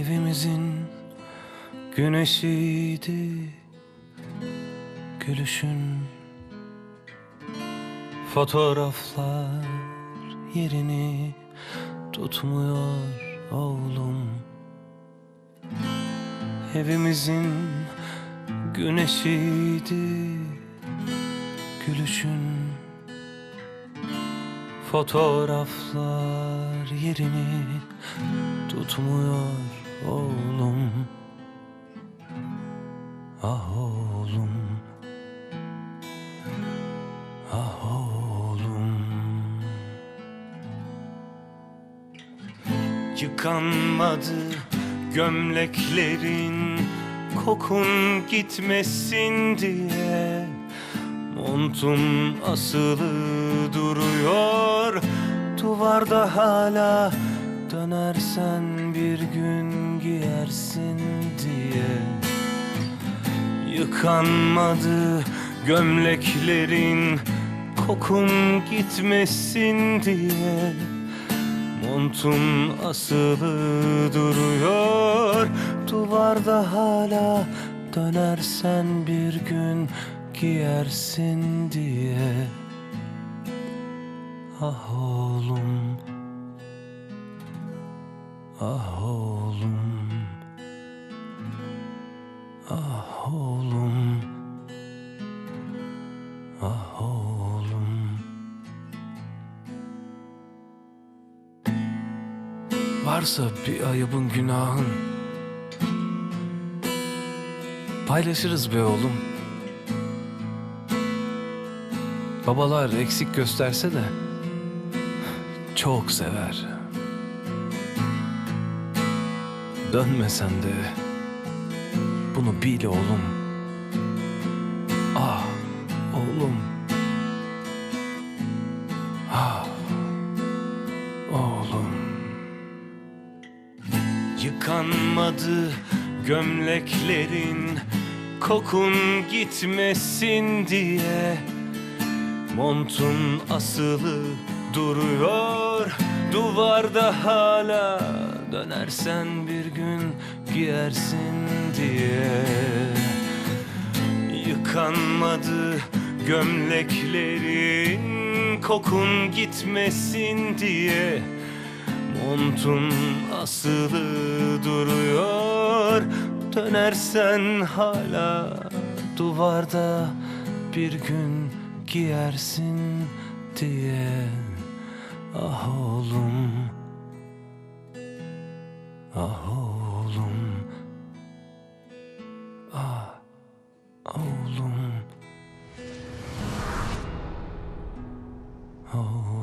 Evimizin güneşiydi Gülüşün. Fotoğraflar yerini tutmuyor oğlum. Evimizin güneşiydi Gülüşün. Fotoğraflar yerini tutmuyor oğlum. Ah oğlum. Ah oğlum. Yıkanmadı gömleklerin Kokun gitmesin diye. Montum asılı duruyor Duvarda hala Dönersen bir gün giyersin diye. Yıkanmadı gömleklerin Kokun gitmesin diye. Montun asılı duruyor Duvarda hala Dönersen bir gün giyersin diye. Ah oğlum Ah oğlum Ah oğlum. Varsa bir ayıbın günahın. Paylaşırız be oğlum. Babalar eksik gösterse de Çok sever. Dönmesen de Bunu bil oğlum Yıkanmadı gömleklerin Kokun gitmesin diye. Montun asılı duruyor Duvarda hala. Dönersen bir gün giyersin diye. Yıkanmadı gömleklerin Kokun gitmesin diye Montun asılı duruyor. Dönersen hala duvarda bir gün giyersin diye. Ah oğlum Ah oğlum Ah oğlum. Oğlum